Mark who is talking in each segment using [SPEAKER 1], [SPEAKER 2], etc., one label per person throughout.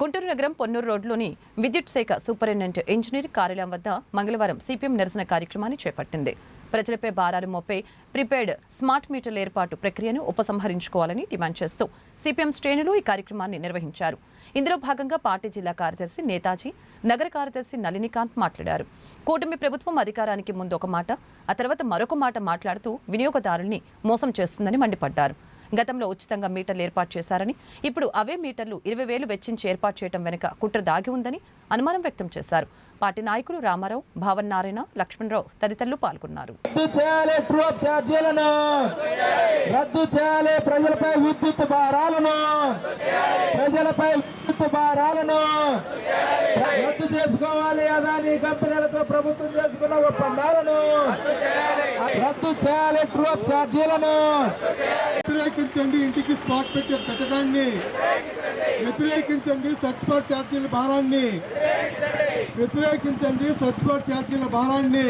[SPEAKER 1] గుంటూరు నగరం పొన్నూరు రోడ్లోని విద్యుత్ శాఖ సూపరింటెండెంట్ ఇంజనీర్ కార్యాలయం వద్ద మంగళవారం సిపిఎం నిరసన కార్యక్రమాన్ని చేపట్టింది. ప్రజలపై భారాలు మోపే ప్రిపేర్డ్ స్మార్ట్ మీటర్ల ఏర్పాటు ప్రక్రియను ఉపసంహరించుకోవాలని డిమాండ్ చేస్తూ సిపిఎం శ్రేణులు ఈ కార్యక్రమాన్ని నిర్వహించారు. ఇందులో భాగంగా పార్టీ జిల్లా కార్యదర్శి నేతాజీ నగర కార్యదర్శి నళినికాంత్ మాట్లాడారు. కూటమి ప్రభుత్వం అధికారానికి ముందు ఒక మాట ఆ తర్వాత మరొక మాట మాట్లాడుతూ వినియోగదారుల్ని మోసం చేస్తుందని మండిపడ్డారు. గతంలో ఉచితంగా మీటర్లు ఏర్పాటు చేశారని. ఇప్పుడు అవే మీటర్లు ఇరవై వేలు వెచ్చించి ఏర్పాటు చేయడం వెనుక కుట్ర దాగి ఉందని అనుమానం వ్యక్తం చేశారు. పార్టీ నాయకులు రామారావు భావన్ నారాయణ లక్ష్మణరావు తదితరులు పాల్గొన్నారు.
[SPEAKER 2] రద్దు చేయాలి ట్రూ అప్ ఛార్జీలను. రద్దు చేయాలి ప్రజలపై విద్యుత్ భారాలను. ప్రజలపై విద్యుత్ భారాలను. రద్దు చేసుకోవాలి అదాని కంపెనీలతో ప్రభుత్వం చేసుకున్న ఒప్పందాలను. రద్దు చేయాలి ట్రూ అప్ ఛార్జీలను.
[SPEAKER 3] వ్యతిరేకించండి ఇంటికి స్పాట్ పెట్టి పెట్టడాన్ని వ్యతిరేకించండి సర్టిఫికేట్ ఛార్జీల భారాన్ని. వ్యతిరేకించండి. సర్టిఫికేట్ ఛార్జీల భారాన్ని.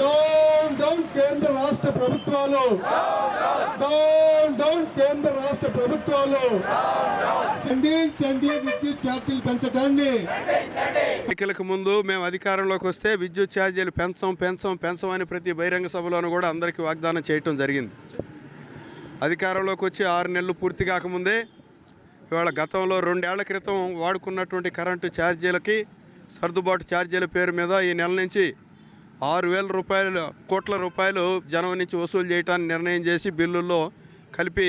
[SPEAKER 3] డౌన్ డౌన్ కేంద్ర రాష్ట్ర ప్రభుత్వాలు. డౌన్ డౌన్ కేంద్ర రాష్ట్ర ప్రభుత్వాలు. ఖండించండి విద్యుత్ ఛార్జీలు పెంచడాన్ని.
[SPEAKER 4] ఎన్నికలకు ముందు మేము అధికారంలోకి వస్తే విద్యుత్ ఛార్జీలు పెంచం పెంచం పెంచం అని ప్రతి బహిరంగ సభలోనూ కూడా అందరికీ వాగ్దానం చేయటం జరిగింది. అధికారంలోకి వచ్చి ఆరు నెలలు పూర్తి కాకముందే ఇవాళ గతంలో రెండేళ్ళ క్రితం వాడుకున్నటువంటి కరెంటు ఛార్జీలకి సర్దుబాటు ఛార్జీల పేరు మీద ఈ నెల నుంచి ఆరు వేల రూపాయలు కోట్ల రూపాయలు జనం నుంచి వసూలు చేయడానికి నిర్ణయం చేసి బిల్లుల్లో కలిపి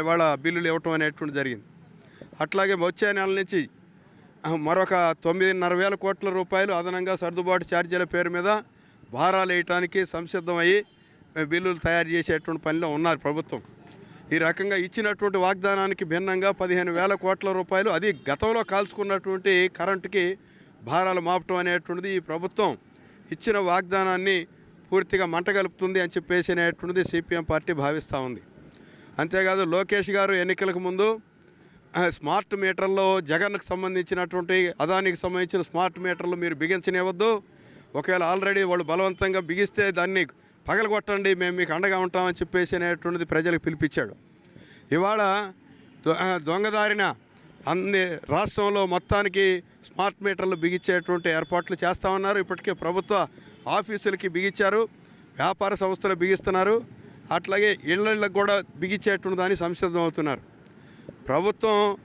[SPEAKER 4] ఇవాళ బిల్లులు ఇవ్వటం అనేటువంటి జరిగింది. అట్లాగే వచ్చే నెల నుంచి మరొక తొమ్మిదిన్నర వేల కోట్ల రూపాయలు అదనంగా సర్దుబాటు ఛార్జీల పేరు మీద భారాలు వేయటానికి సంసిద్ధమయ్యి బిల్లులు తయారు చేసేటువంటి పనిలో ఉన్నారు ప్రభుత్వం. ఈ రకంగా ఇచ్చినటువంటి వాగ్దానానికి భిన్నంగా పదిహేను వేల కోట్ల రూపాయలు అది గతంలో కాల్చుకున్నటువంటి కరెంటుకి భారాలు మాపటం అనేటువంటిది ఈ ప్రభుత్వం ఇచ్చిన వాగ్దానాన్ని పూర్తిగా మంటగలుపుతుంది అని చెప్పేసి అనేటువంటిది సిపిఎం పార్టీ భావిస్తూ ఉంది. అంతేకాదు లోకేష్ గారు ఎన్నికలకు ముందు స్మార్ట్ మీటర్లో జగన్కు సంబంధించినటువంటి అదానికి సంబంధించిన స్మార్ట్ మీటర్లు మీరు బిగించనివ్వద్దు. ఒకవేళ ఆల్రెడీ వాళ్ళు బలవంతంగా బిగిస్తే దాన్ని పగలగొట్టండి మేము మీకు అండగా ఉంటామని చెప్పేసి అనేటువంటిది ప్రజలకు పిలిపించాడు. ఇవాళ దొ- దొంగదారిన అన్ని రాష్ట్రంలో మొత్తానికి స్మార్ట్ మీటర్లు బిగించేటువంటి ఏర్పాట్లు చేస్తా ఉన్నారు. ఇప్పటికే ప్రభుత్వ ఆఫీసులకి బిగించారు వ్యాపార సంస్థలు బిగిస్తున్నారు అట్లాగే ఇళ్ళకి కూడా బిగించేటువంటి దాన్ని సంసిద్ధం అవుతున్నారు. ప్రభుత్వం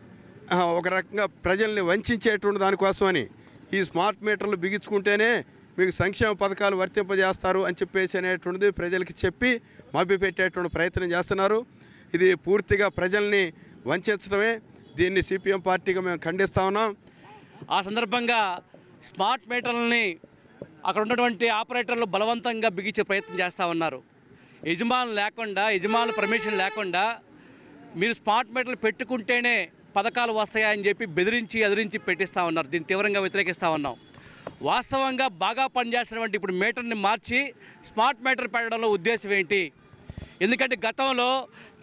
[SPEAKER 4] ఒక రకంగా ప్రజల్ని వంచేటువంటి దానికోసమని ఈ స్మార్ట్ మీటర్లు బిగించుకుంటేనే మీకు సంక్షేమ పథకాలు వర్తింపజేస్తారు అని చెప్పేసి అనేటువంటిది ప్రజలకి చెప్పి మభ్యపెట్టేటువంటి ప్రయత్నం చేస్తున్నారు. ఇది పూర్తిగా ప్రజల్ని వంచడమే దీన్ని సిపిఎం పార్టీగా మేము ఖండిస్తా ఉన్నాం.
[SPEAKER 5] ఆ సందర్భంగా స్మార్ట్ మీటర్లని అక్కడ ఉన్నటువంటి ఆపరేటర్లు బలవంతంగా బిగించే ప్రయత్నం చేస్తూ ఉన్నారు. యజమానులు లేకుండా యజమానుల పర్మిషన్ లేకుండా మీరు స్మార్ట్ మీటర్లు పెట్టుకుంటేనే పథకాలు వస్తాయని చెప్పి బెదిరించి ఎదిరించి పెట్టిస్తూ ఉన్నారు. దీన్ని తీవ్రంగా వ్యతిరేకిస్తూ ఉన్నాం. వాస్తవంగా బాగా పనిచేస్తున్నటువంటి ఇప్పుడు మీటర్ని మార్చి స్మార్ట్ మీటర్ పెట్టడంలో ఉద్దేశం ఏంటి? ఎందుకంటే గతంలో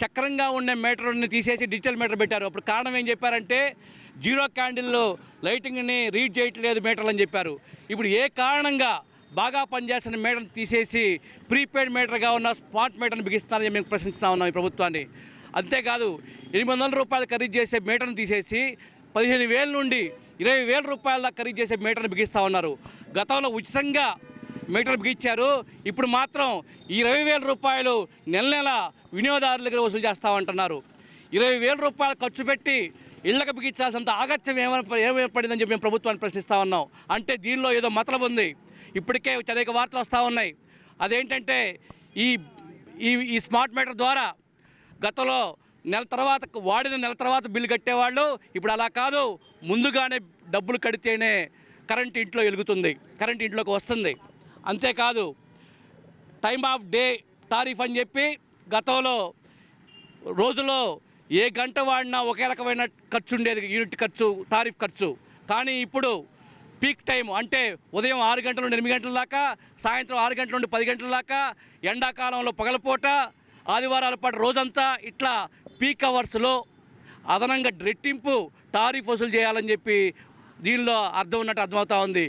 [SPEAKER 5] చక్రంగా ఉండే మీటర్ని తీసేసి డిజిటల్ మీటర్ పెట్టారు. అప్పుడు కారణం ఏం చెప్పారంటే జీరో క్యాండిల్లో లైటింగ్ని రీడ్ చేయట్లేదు మీటర్లు అని చెప్పారు. ఇప్పుడు ఏ కారణంగా బాగా పనిచేస్తున్న మీటర్ని తీసేసి ప్రీపెయిడ్ మీటర్గా ఉన్న స్మార్ట్ మీటర్ని బిగిస్తున్నారని మేము ప్రశ్నిస్తూ ఉన్నాం ఈ ప్రభుత్వాన్ని. అంతేకాదు ఎనిమిది వందల రూపాయలు ఖరీదు చేసే మీటర్ని తీసేసి పదిహేను వేల నుండి ఇరవై వేల రూపాయల ఖరీదు చేసే మీటర్ని బిగిస్తూ ఉన్నారు. గతంలో ఉచితంగా మీటర్ బిగించారు. ఇప్పుడు మాత్రం ఇరవై వేల రూపాయలు నెల నెల వినియోగదారుల దగ్గర వసూలు చేస్తామంటున్నారు ఇరవై వేల రూపాయలు ఖర్చు పెట్టి ఇళ్ళకి బిగించాల్సినంత ఆగత్యం ఏమైనా ఏమైపడిందని చెప్పి మేము ప్రభుత్వాన్ని ప్రశ్నిస్తూ ఉన్నాం. అంటే దీనిలో ఏదో మతలబు ఉంది. ఇప్పటికే అనేక వార్తలు వస్తూ ఉన్నాయి. అదేంటంటే ఈ ఈ ఈ స్మార్ట్ మీటర్ ద్వారా గతంలో నెల తర్వాత వాడిన నెల తర్వాత బిల్లు కట్టేవాళ్ళు. ఇప్పుడు అలా కాదు. ముందుగానే డబ్బులు కడితేనే కరెంట్ ఇంట్లో వెలుగుతుంది కరెంట్ ఇంట్లోకి వస్తుంది. అంతేకాదు టైమ్ ఆఫ్ డే టారిఫ్ అని చెప్పి గతంలో రోజులో ఏ గంట వాడినా ఒకే రకమైన ఖర్చు ఉండేది. యూనిట్ ఖర్చు టారిఫ్ ఖర్చు. కానీ ఇప్పుడు పీక్ టైం అంటే ఉదయం ఆరు గంటల నుండి ఎనిమిది గంటల దాకా సాయంత్రం ఆరు గంటల నుండి పది గంటల దాకా ఎండాకాలంలో పగలపూట ఆదివారాల పాటు రోజంతా ఇట్లా పీక్ అవర్స్లో అదనంగా రెట్టింపు టారిఫ్ వసూలు చేయాలని చెప్పి దీనిలో అర్థం ఉన్నట్టు అర్థమవుతా ఉంది.